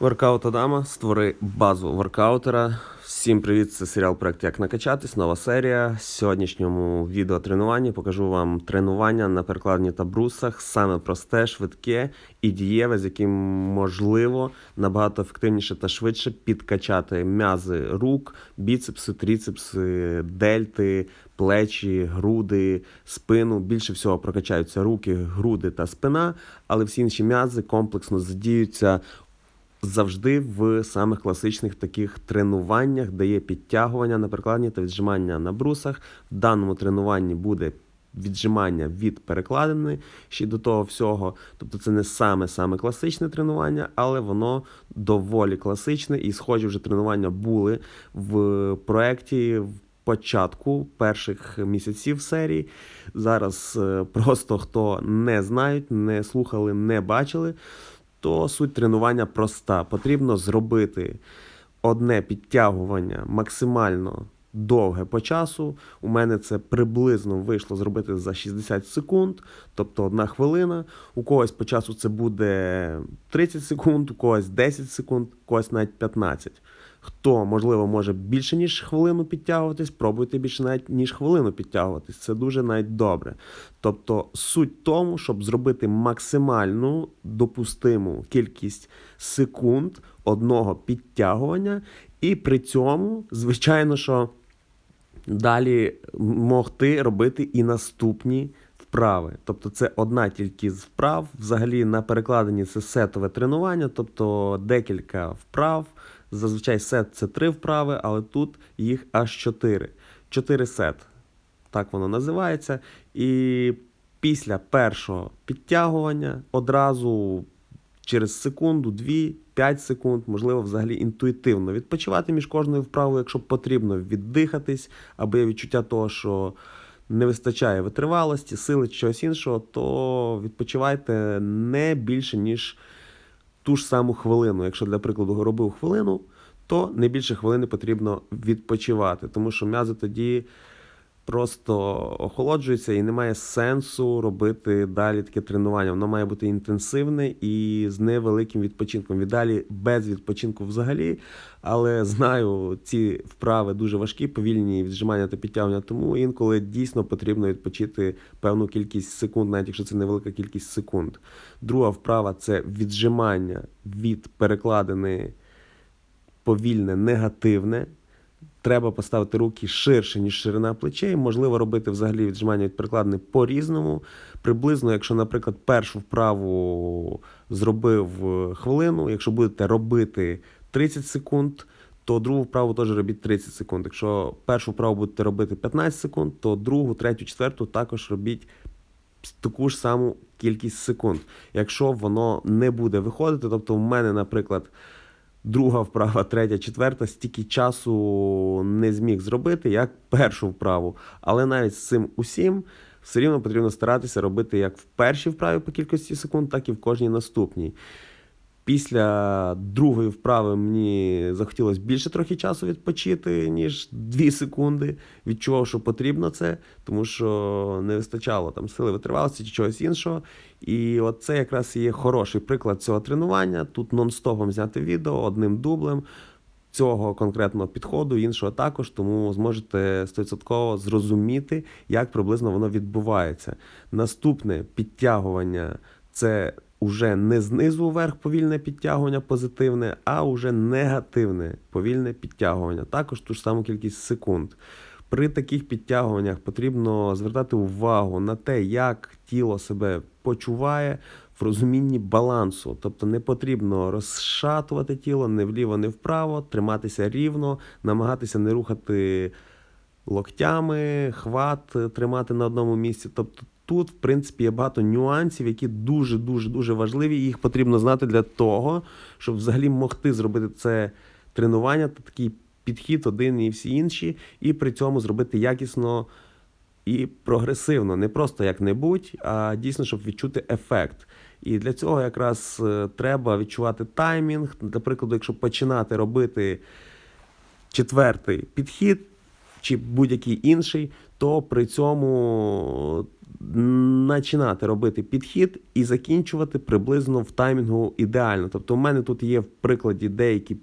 Воркаут Адама, створи базу воркаутера. Всім привіт! Це серіал проект Як накачатись, нова серія. В сьогоднішньому відеотренуванні покажу вам тренування на перекладні та брусах. Саме просте, швидке і дієве, з яким можливо набагато ефективніше та швидше підкачати м'язи рук, біцепси, тріцепси, дельти, плечі, груди, спину. Більше всього прокачаються руки, груди та спина, але всі інші м'язи комплексно задіються завжди в самих класичних таких тренуваннях, де є підтягування на перекладні та віджимання на брусах. В даному тренуванні буде віджимання від перекладини ще до того всього. Тобто це не саме саме класичне тренування, але воно доволі класичне і схожі вже тренування були в проєкті. в Початку перших місяців серії. Зараз е, просто хто не знають, не слухали, не бачили, то суть тренування проста. Потрібно зробити одне підтягування максимально довге по часу. У мене це приблизно вийшло зробити за 60 секунд, тобто одна хвилина. У когось по часу це буде 30 секунд, у когось 10 секунд, у когось навіть 15. Хто, можливо, може більше, ніж хвилину підтягуватись, пробуйте більше навіть ніж хвилину підтягуватись. Це дуже навіть добре. Тобто суть тому, щоб зробити максимальну допустиму кількість секунд одного підтягування, і при цьому, звичайно, що далі могти робити і наступні вправи. Тобто це одна тільки з вправ. Взагалі на перекладенні це сетове тренування, тобто декілька вправ. Зазвичай сет це три вправи, але тут їх аж чотири. Чотири сет. Так воно називається. І після першого підтягування одразу через секунду, дві, 5 секунд, можливо, взагалі інтуїтивно відпочивати між кожною вправою, якщо потрібно віддихатись, або є відчуття того, що не вистачає витривалості, сили чи чогось іншого, то відпочивайте не більше, ніж ту ж саму хвилину. Якщо для прикладу робив хвилину, то не більше хвилини потрібно відпочивати, тому що м'язи тоді просто охолоджуються і немає сенсу робити далі таке тренування. Воно має бути інтенсивне і з невеликим відпочинком. Віддалі без відпочинку взагалі. Але знаю, ці вправи дуже важкі, повільні віджимання та підтягування, тому інколи дійсно потрібно відпочити певну кількість секунд, навіть якщо це невелика кількість секунд. Друга вправа це віджимання від перекладини повільне, негативне. Треба поставити руки ширше, ніж ширина плечей. Можливо, робити взагалі віджимання від перекладини по-різному. Приблизно, якщо, наприклад, першу вправу зробив хвилину, якщо будете робити 30 секунд, то другу вправу теж робіть 30 секунд. Якщо першу вправу будете робити 15 секунд, то другу, третю, четверту також робіть таку ж саму кількість секунд. Якщо воно не буде виходити, тобто в мене, наприклад, друга вправа, третя, четверта, стільки часу не зміг зробити, як першу вправу. Але навіть з цим усім все рівно потрібно старатися робити як в першій вправі по кількості секунд, так і в кожній наступній. Після другої вправи мені захотілося більше трохи часу відпочити, ніж 2 секунди. Відчував, що потрібно це, тому що не вистачало там сили витривалості чи чогось іншого. І от це якраз є хороший приклад цього тренування. Тут нон-стопом зняти відео одним дублем цього конкретного підходу, іншого також, тому зможете 100% зрозуміти, як приблизно воно відбувається. Наступне підтягування це уже не знизу вверх повільне підтягування позитивне, а уже негативне повільне підтягування. Також ту ж саму кількість секунд. При таких підтягуваннях потрібно звертати увагу на те, як тіло себе почуває в розумінні балансу. Тобто не потрібно розшатувати тіло не вліво, не вправо, триматися рівно, намагатися не рухати локтями, хват тримати на одному місці. Тобто тут, в принципі, є багато нюансів, які дуже дуже дуже важливі. і Їх потрібно знати для того, щоб взагалі могти зробити це тренування такий підхід один і всі інші, і при цьому зробити якісно і прогресивно, не просто як-небудь, а дійсно, щоб відчути ефект. І для цього якраз е, треба відчувати таймінг. Для прикладу, якщо починати робити четвертий підхід чи будь-який інший, то при цьому починати робити підхід і закінчувати приблизно в таймінгу ідеально. Тобто, у мене тут є в прикладі деякі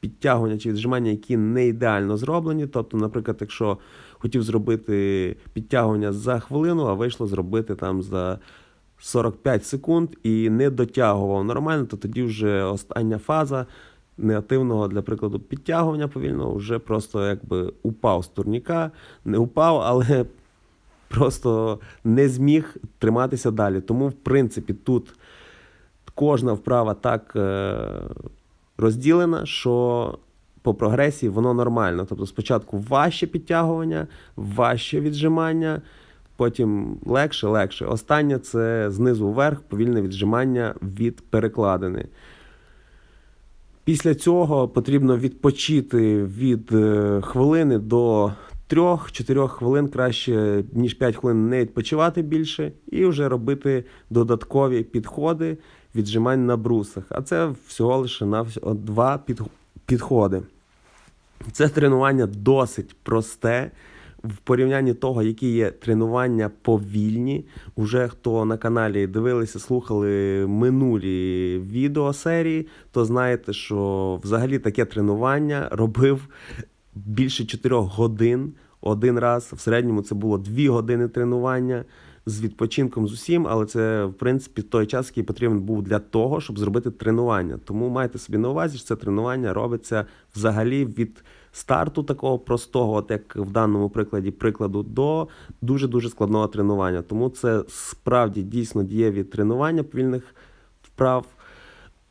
підтягування чи віджимання, які не ідеально зроблені. Тобто, наприклад, якщо хотів зробити підтягування за хвилину, а вийшло зробити там за 45 секунд і не дотягував нормально, то тоді вже остання фаза негативного, для прикладу, підтягування повільного вже просто якби упав з турніка, не упав, але просто не зміг триматися далі. Тому, в принципі, тут кожна вправа так е, розділена, що по прогресії воно нормально. Тобто спочатку важче підтягування, важче віджимання, потім легше, легше. Останнє це знизу вверх, повільне віджимання від перекладини. Після цього потрібно відпочити від е, хвилини до 3-4 хвилин, краще, ніж 5 хвилин не відпочивати більше, і вже робити додаткові підходи віджимань на брусах. А це всього лише на два підходи. Це тренування досить просте. В порівнянні того, які є тренування повільні. Уже хто на каналі дивилися, слухали минулі відеосерії, то знаєте, що взагалі таке тренування робив більше 4 годин один раз. В середньому це було 2 години тренування з відпочинком з усім, але це в принципі той час, який потрібен був для того, щоб зробити тренування. Тому майте собі на увазі, що це тренування робиться взагалі від старту такого простого, от як в даному прикладі прикладу, до дуже дуже складного тренування. Тому це справді дійсно дієві тренування повільних вправ.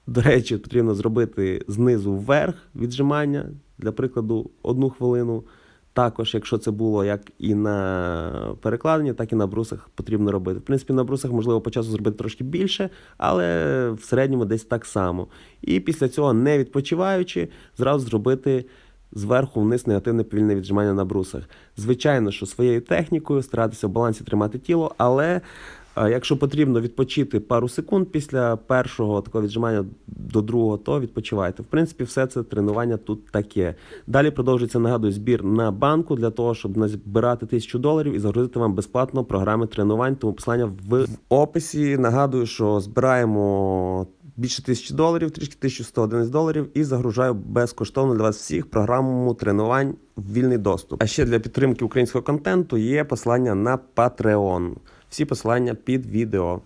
До речі, потрібно зробити знизу вверх віджимання, для прикладу, одну хвилину. Також, якщо це було як і на перекладенні, так і на брусах потрібно робити. В принципі, на брусах можливо по часу зробити трошки більше, але в середньому десь так само. І після цього, не відпочиваючи, зразу зробити зверху вниз негативне повільне віджимання на брусах. Звичайно, що своєю технікою старатися в балансі тримати тіло, але Якщо потрібно відпочити пару секунд після першого такого віджимання до другого, то відпочивайте. В принципі, все це тренування тут таке. Далі продовжується, нагадую, збір на банку для того, щоб назбирати тисячу доларів і загрузити вам безплатно програми тренувань. Тому посилання в описі. Нагадую, що збираємо. Більше тисячі доларів, трішки 1111 доларів, і загружаю безкоштовно для вас всіх програму тренувань в вільний доступ. А ще для підтримки українського контенту є посилання на Patreon. Всі посилання під відео.